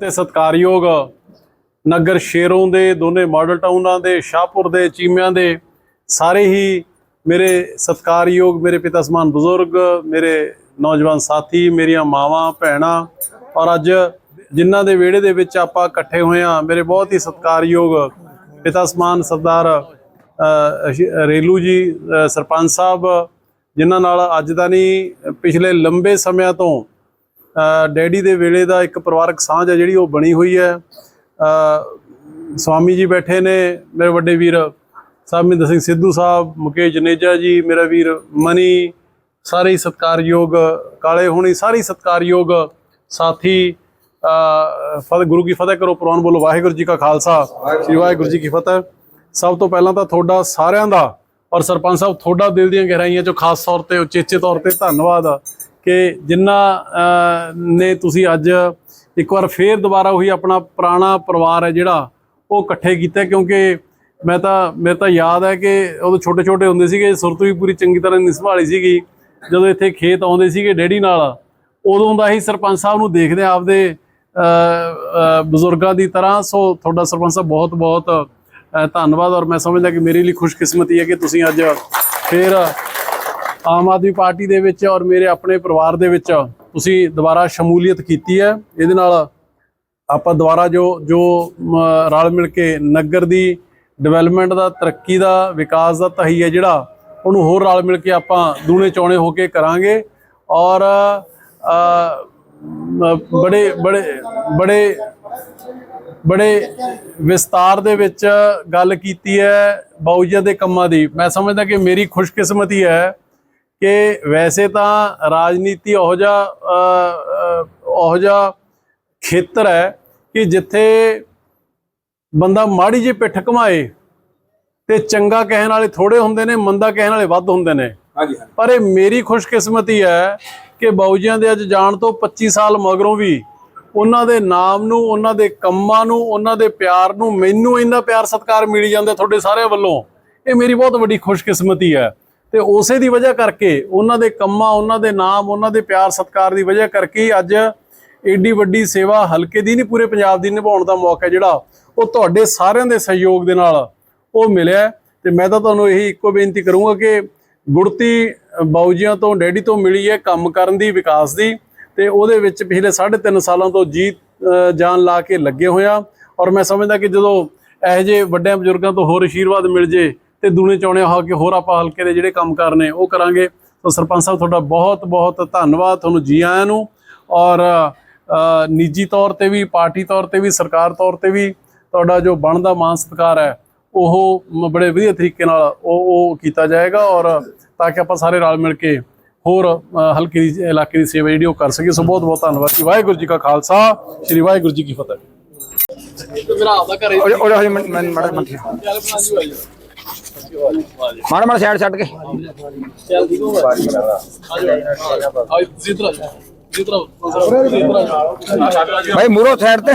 ਤੇ ਸਤਕਾਰਯੋਗ ਨਗਰ ਸ਼ੇਰੋਂ ਦੇ, ਦੋਨੇ ਮਾਡਲ ਟਾਊਨਾਂ ਦੇ, ਸ਼ਾਹਪੁਰ ਦੇ, ਚੀਮਿਆਂ ਦੇ, ਸਾਰੇ ਹੀ ਮੇਰੇ ਸਤਕਾਰਯੋਗ, ਮੇਰੇ ਪਿਤਾ ਸਮਾਨ ਬਜ਼ੁਰਗ, ਮੇਰੇ ਨੌਜਵਾਨ ਸਾਥੀ, ਮੇਰੀਆਂ ਮਾਵਾਂ, ਭੈਣਾਂ, ਔਰ ਅੱਜ ਜਿਨ੍ਹਾਂ ਦੇ ਵਿਹੜੇ ਦੇ ਵਿੱਚ ਆਪਾਂ ਇਕੱਠੇ ਹੋਏ ਆ ਮੇਰੇ ਬਹੁਤ ਹੀ ਸਤਕਾਰਯੋਗ ਪਿਤਾ ਸਮਾਨ ਸਰਦਾਰ ਰੇਲੂ ਜੀ ਸਰਪੰਚ ਸਾਹਿਬ, ਜਿਨ੍ਹਾਂ ਨਾਲ ਅੱਜ ਦਾ ਨਹੀਂ, ਪਿਛਲੇ ਲੰਬੇ ਸਮਿਆਂ ਤੋਂ ਡੈਡੀ ਦੇ ਵੇਲੇ ਦਾ ਇੱਕ ਪਰਿਵਾਰਕ ਸਾਂਝ ਹੈ ਜਿਹੜੀ ਉਹ ਬਣੀ ਹੋਈ ਹੈ। ਸਵਾਮੀ ਜੀ ਬੈਠੇ ਨੇ, ਮੇਰੇ ਵੱਡੇ ਵੀਰ ਸਾਹਿਬ ਮਹਿੰਦਰ ਸਿੰਘ ਸਿੱਧੂ ਸਾਹਿਬ, ਮੁਕੇਸ਼ ਜਨੇਜਾ ਜੀ, ਮੇਰਾ ਵੀਰ ਮਨੀ, ਸਾਰੇ ਹੀ ਸਤਕਾਰਯੋਗ, ਕਾਲੇ ਹੋਣੀ, ਸਾਰੇ ਹੀ ਸਤਕਾਰਯੋਗ ਸਾਥੀ ਫਤਿਹ, ਗੁਰੂ ਕੀ ਫਤਿਹ ਕਰੋ ਪ੍ਰਵਾਨ ਬੋਲੋ, ਵਾਹਿਗੁਰੂ ਜੀ ਕਾ ਖਾਲਸਾ, ਸ੍ਰੀ ਵਾਹਿਗੁਰੂ ਜੀ ਕੀ ਫਤਿਹ। ਸਭ ਤੋਂ ਪਹਿਲਾਂ ਤਾਂ ਤੁਹਾਡਾ ਸਾਰਿਆਂ ਦਾ ਔਰ ਸਰਪੰਚ ਸਾਹਿਬ ਤੁਹਾਡਾ ਦਿਲ ਦੀਆਂ ਗਹਿਰਾਈਆਂ ਚੋਂ ਖਾਸ ਤੌਰ ਤੇ, ਉਚੇਚੇ ਤੌਰ ਤੇ ਧੰਨਵਾਦ। ਕਿ ਜਿਨ੍ਹਾਂ ਨੇ ਤੁਸੀਂ ਅੱਜ ਇੱਕ ਵਾਰ ਫੇਰ ਦੁਬਾਰਾ ਉਹੀ ਆਪਣਾ ਪੁਰਾਣਾ ਪਰਿਵਾਰ ਹੈ ਜਿਹੜਾ ਉਹ ਇਕੱਠੇ ਕੀਤਾ, ਕਿਉਂਕਿ ਮੈਂ ਤਾਂ, ਮੇਰੇ ਤਾਂ ਯਾਦ ਹੈ ਕਿ ਉਦੋਂ ਛੋਟੇ ਛੋਟੇ ਹੁੰਦੇ ਸੀਗੇ, ਸੁਰਤ ਵੀ ਪੂਰੀ ਚੰਗੀ ਤਰ੍ਹਾਂ ਨਹੀਂ ਸੰਭਾਲੀ ਸੀਗੀ। ਜਦੋਂ ਇੱਥੇ ਖੇਤ ਆਉਂਦੇ ਸੀਗੇ ਡੈਡੀ ਨਾਲ, ਉਦੋਂ ਦਾ ਹੀ ਸਰਪੰਚ ਸਾਹਿਬ ਨੂੰ ਦੇਖਦੇ ਆ ਆਪਦੇ ਬਜ਼ੁਰਗਾਂ ਦੀ ਤਰ੍ਹਾਂ। ਸੋ ਤੁਹਾਡਾ ਸਰਪੰਚ ਸਾਹਿਬ ਬਹੁਤ ਬਹੁਤ ਧੰਨਵਾਦ ਔਰ ਮੈਂ ਸਮਝਦਾ ਕਿ ਮੇਰੇ ਲਈ ਖੁਸ਼ਕਿਸਮਤੀ ਹੈ ਕਿ ਤੁਸੀਂ ਅੱਜ ਫੇਰ ਆਮ ਆਦਮੀ ਪਾਰਟੀ ਦੇ ਵਿੱਚ ਔਰ ਮੇਰੇ ਆਪਣੇ ਪਰਿਵਾਰ ਦੇ ਵਿੱਚ ਤੁਸੀਂ ਦੁਬਾਰਾ ਸ਼ਮੂਲੀਅਤ ਕੀਤੀ ਹੈ। ਇਹਦੇ ਨਾਲ ਆਪਾਂ ਦੁਬਾਰਾ ਜੋ ਜੋ ਰਲ ਮਿਲ ਕੇ ਨਗਰ ਦੀ ਡਿਵੈਲਪਮੈਂਟ ਦਾ, ਤਰੱਕੀ ਦਾ, ਵਿਕਾਸ ਦਾ ਤਹੀ ਹੈ ਜਿਹੜਾ, ਉਹਨੂੰ ਹੋਰ ਰਲ ਮਿਲ ਕੇ ਆਪਾਂ ਦੂਣੇ ਚੌਣੇ ਹੋ ਕੇ ਕਰਾਂਗੇ। ਔਰ ਬੜੇ ਬੜੇ ਬੜੇ ਬੜੇ ਵਿਸਤਾਰ ਦੇ ਵਿੱਚ ਗੱਲ ਕੀਤੀ ਹੈ ਬਾਊਜੀਆਂ ਦੇ ਕੰਮਾਂ ਦੀ। ਮੈਂ ਸਮਝਦਾ ਕਿ ਮੇਰੀ ਖੁਸ਼ਕਿਸਮਤੀ ਹੈ ਕਿ ਵੈਸੇ ਤਾਂ ਰਾਜਨੀਤੀ ਉਹੋ ਅ, ਉਹੋ ਜਿਹਾ ਖੇਤਰ ਹੈ ਕਿ ਜਿੱਥੇ ਬੰਦਾ ਮਾੜੀ ਜਿਹੀ ਪਿੱਠ ਘਮਾਏ ਤੇ ਚੰਗਾ ਕਹਿਣ ਵਾਲੇ ਥੋੜੇ ਹੁੰਦੇ ਨੇ ਮੰਦਾ ਕਹਿਣ ਵਾਲੇ ਵੱਧ ਹੁੰਦੇ ਨੇ। ਹਾਂਜੀ ਪਰ ਇਹ ਮੇਰੀ ਖੁਸ਼ਕਿਸਮਤੀ ਹੈ ਕਿ ਬਾਊਜੀਆਂ ਦੇ ਅੱਜ ਜਾਣ ਤੋਂ 25 ਸਾਲ ਮਗਰੋਂ ਵੀ ਉਹਨਾਂ ਦੇ ਨਾਮ ਨੂੰ ਉਹਨਾਂ ਦੇ ਕੰਮਾਂ ਨੂੰ ਉਹਨਾਂ ਦੇ ਪਿਆਰ ਨੂੰ ਮੈਨੂੰ ਇੰਨਾ ਪਿਆਰ ਸਤਿਕਾਰ ਮਿਲੀ ਜਾਂਦਾ ਤੁਹਾਡੇ ਸਾਰਿਆਂ ਵੱਲੋਂ। ਇਹ ਮੇਰੀ ਬਹੁਤ ਵੱਡੀ ਖੁਸ਼ਕਿਸਮਤੀ ਹੈ। ਤੇ ਉਸੇ ਦੀ ਵਜ੍ਹਾ ਕਰਕੇ ਉਹਨਾਂ ਦੇ ਕੰਮਾਂ, ਉਹਨਾਂ ਦੇ ਨਾਮ, ਉਹਨਾਂ ਦੇ ਪਿਆਰ ਸਤਿਕਾਰ ਦੀ ਵਜ੍ਹਾ ਕਰਕੇ ਅੱਜ ਏਡੀ ਵੱਡੀ ਸੇਵਾ ਹਲਕੇ ਦੀ ਨਹੀਂ, ਪੂਰੇ ਪੰਜਾਬ ਦੀ ਨਿਭਾਉਣ ਦਾ ਮੌਕਾ ਜਿਹੜਾ ਉਹ ਤੁਹਾਡੇ ਸਾਰਿਆਂ ਦੇ ਸਹਿਯੋਗ ਦੇ ਨਾਲ ਉਹ ਮਿਲਿਆ ਹੈ। ਤੇ ਮੈਂ ਤਾਂ ਤੁਹਾਨੂੰ ਇਹੀ ਇੱਕੋ ਬੇਨਤੀ ਕਰੂੰਗਾ ਕਿ ਗੁੜਤੀ ਬਾਊਜੀਆਂ ਤੋਂ, ਡੈਡੀ ਤੋਂ ਮਿਲੀ ਹੈ ਕੰਮ ਕਰਨ ਦੀ, ਵਿਕਾਸ ਦੀ ਤੇ ਉਹਦੇ ਵਿੱਚ ਪਿਛਲੇ 3.5 ਸਾਲਾਂ ਤੋਂ ਜੀਤ ਜਾਨ ਲਾ ਕੇ ਲੱਗੇ ਹੋਇਆ ਔਰ ਮੈਂ ਸਮਝਦਾ ਕਿ ਜਦੋਂ ਇਹੋ ਜਿਹੇ ਵੱਡਿਆਂ ਬਜ਼ੁਰਗਾਂ ਤੋਂ ਹੋਰ ਅਸ਼ੀਰਵਾਦ ਮਿਲ ਜੇ ਤੇ ਦੂਣੇ ਚੌਣੇ ਹੋ ਕੇ ਹੋਰ ਆਪਾਂ ਹਲਕੇ ਦੇ ਜਿਹੜੇ ਕੰਮ ਕਰਨੇ ਉਹ ਕਰਾਂਗੇ। ਤਾਂ ਸਰਪੰਚ ਸਾਹਿਬ ਤੁਹਾਡਾ ਬਹੁਤ ਬਹੁਤ ਧੰਨਵਾਦ। ਤੁਹਾਨੂੰ ਜੀ ਆਇਆਂ ਨੂੰ। ਔਰ ਨਿੱਜੀ ਤੌਰ ਤੇ ਵੀ ਪਾਰਟੀ ਤੌਰ ਤੇ ਵੀ ਸਰਕਾਰ ਤੌਰ ਤੇ ਵੀ ਤੁਹਾਡਾ ਜੋ ਬਣਦਾ ਮਾਨ ਸਤਿਕਾਰ ਹੈ ਉਹ ਬੜੇ ਵਧੀਆ ਤਰੀਕੇ ਨਾਲ ਉਹ ਉਹ ਕੀਤਾ ਜਾਏਗਾ। ਔਰ ਤਾਂ ਕਿ ਆਪਾਂ ਸਾਰੇ ਰਲ ਮਿਲ ਕੇ ਹੋਰ ਹਲਕੇ ਦੀ ਇਲਾਕੇ ਦੀ ਸੇਵਾ ਜਿਹੜੀ ਉਹ ਕਰ ਸਕੀਏ। ਸੋ ਬਹੁਤ ਬਹੁਤ ਧੰਨਵਾਦ ਜੀ। ਵਾਹਿਗੁਰੂ ਜੀ ਕਾ ਖਾਲਸਾ ਸ੍ਰੀ ਵਾਹਿਗੁਰੂ ਜੀ ਕੀ ਫਤਿਹ। ਮੇਰਾ ਆਪਦਾ ਘਰੇ ਉਹ ਹਜੇ ਮੈਂ ਮੈਂ ਮਾੜਾ ਮੰਥੀ ਮਾੜਾ ਮਾੜਾ ਸਾਈਡ ਛੱਡ ਕੇ। ਭਾਈ ਮੂਰੋ ਸਾਈਡ ਤੇ।